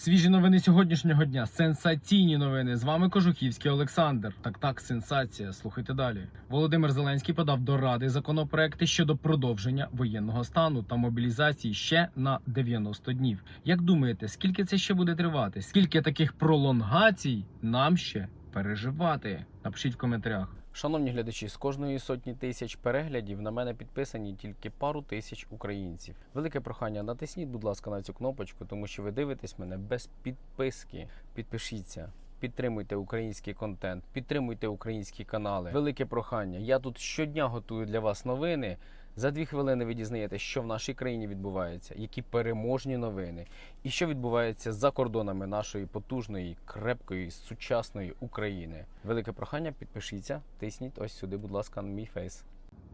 Свіжі новини сьогоднішнього дня. Сенсаційні новини. З вами Кожухівський Олександр. Так, так, сенсація. Слухайте далі. Володимир Зеленський подав до ради законопроекти щодо продовження воєнного стану та мобілізації ще на 90 днів. Як думаєте, скільки це ще буде тривати? Скільки таких пролонгацій нам ще переживати? Напишіть в коментарях. Шановні глядачі, з кожної сотні тисяч переглядів на мене підписані тільки пару тисяч українців. Велике прохання, натисніть, будь ласка, на цю кнопочку, тому що ви дивитесь мене без підписки. Підпишіться. Підтримуйте український контент, підтримуйте українські канали. Велике прохання. Я тут щодня готую для вас новини. За дві хвилини ви дізнаєтесь, що в нашій країні відбувається, які переможні новини, і що відбувається за кордонами нашої потужної, крепкої, сучасної України. Велике прохання, підпишіться, тисніть ось сюди, будь ласка, на мій фейс.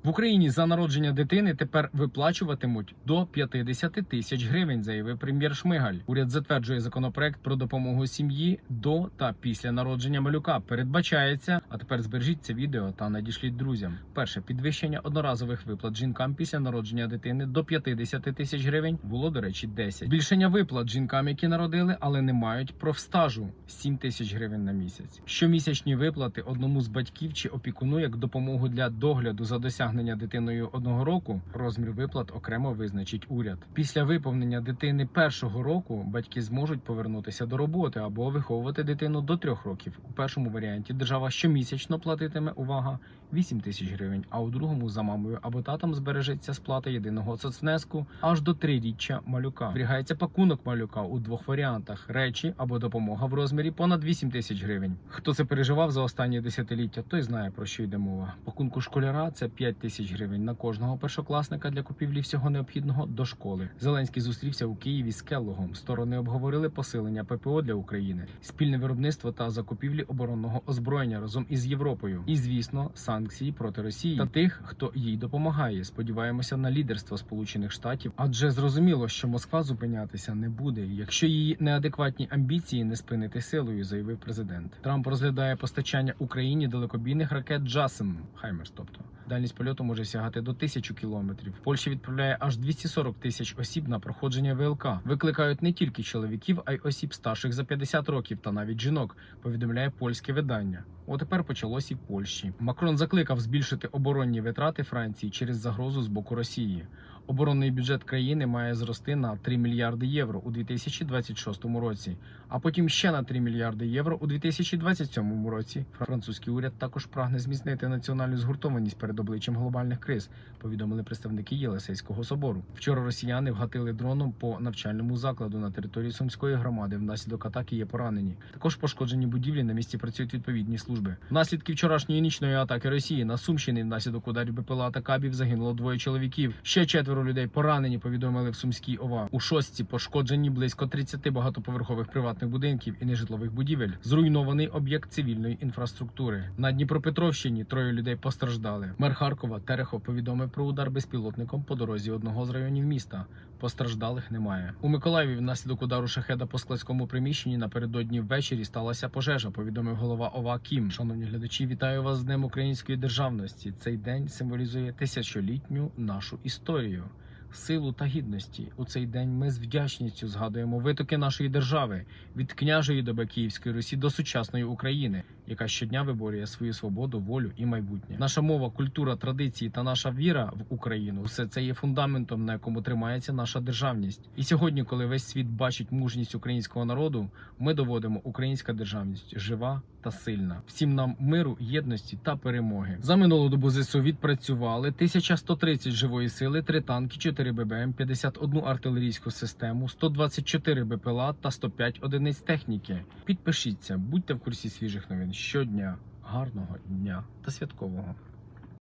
В Україні за народження дитини тепер виплачуватимуть до 50 тисяч гривень, заявив прем'єр Шмигаль. Уряд затверджує законопроект про допомогу сім'ї до та після народження малюка. Передбачається, а тепер збережіть це відео та надішліть друзям. Перше підвищення одноразових виплат жінкам після народження дитини до 50 тисяч гривень було, до речі, 10. Збільшення виплат жінкам, які народили, але не мають профстажу 7 тисяч гривень на місяць. Щомісячні виплати одному з батьків чи опікуну як допомогу для догляду за досягнення дитиною одного року. Розмір виплат окремо визначить уряд. Після виповнення дитини першого року батьки зможуть повернутися до роботи або виховувати дитину до трьох років. У першому варіанті держава щомісячно платитиме увага 8 тисяч гривень, а у другому за мамою або татом збережеться сплата єдиного соцвнеску аж до триріччя малюка. Зберігається пакунок малюка у двох варіантах: речі або допомога в розмірі понад 8 тисяч гривень. Хто це переживав за останні десятиліття, той знає про що йде мова. Пакунку школяра це 5 тисяч гривень на кожного першокласника для купівлі всього необхідного до школи. Зеленський зустрівся у Києві з Келлогом. Сторони обговорили посилення ППО для України, спільне виробництво та закупівлі оборонного озброєння разом із Європою. І звісно, санкції проти Росії та тих, хто їй допомагає. Сподіваємося на лідерство Сполучених Штатів, адже зрозуміло, що Москва зупинятися не буде, якщо її неадекватні амбіції не спинити силою, заявив президент. Трамп розглядає постачання Україні далекобійних ракет Джасем Хаймерс, тобто. Дальність польоту може сягати до тисячу кілометрів. Польща відправляє аж 240 тисяч осіб на проходження ВЛК. Викликають не тільки чоловіків, а й осіб старших за 50 років та навіть жінок. Повідомляє польське видання. Отепер почалось і в Польщі. Макрон закликав збільшити оборонні витрати Франції через загрозу з боку Росії. Оборонний бюджет країни має зрости на 3 мільярди євро у 2026 році, а потім ще на 3 мільярди євро у 2027 році. Французький уряд також прагне зміцнити національну згуртованість перед обличчям глобальних криз. Повідомили представники Єлисейського собору. Вчора росіяни вгатили дроном по навчальному закладу на території Сумської громади. Внаслідок атаки є поранені. Також пошкоджені будівлі на місці працюють відповідні служби. Внаслідки вчорашньої нічної атаки Росії на Сумщині внаслідок ударів БПЛА та кабів загинуло двоє чоловіків. Ще четверо людей поранені. Повідомили в Сумській ОВА. У шостці пошкоджені близько 30 багатоповерхових приватних будинків і нежитлових будівель. Зруйнований об'єкт цивільної інфраструктури. На Дніпропетровщині троє людей постраждали. Мер Харкова Терехов повідомив про удар безпілотником по дорозі одного з районів міста. Постраждалих немає. У Миколаєві внаслідок удару шахеда по складському приміщенні напередодні ввечері сталася пожежа. Повідомив голова ОВА Кім. Шановні глядачі, вітаю вас з Днем Української державності. Цей день символізує тисячолітню нашу історію. Силу та гідності у цей день ми з вдячністю згадуємо витоки нашої держави від княжої доби Київської Русі до сучасної України, яка щодня виборює свою свободу, волю і майбутнє. Наша мова, культура, традиції та наша віра в Україну все це є фундаментом, на якому тримається наша державність. І сьогодні, коли весь світ бачить мужність українського народу, ми доводимо українська державність жива та сильна. Всім нам миру, єдності та перемоги. За минулу добу ЗСУ відпрацювали 1130 живої сили, 3 танки, 4 ББМ, 51 артилерійську систему, 124 БПЛА та 105 одиниць техніки. Підпишіться, будьте в курсі свіжих новин щодня. Гарного дня та святкового.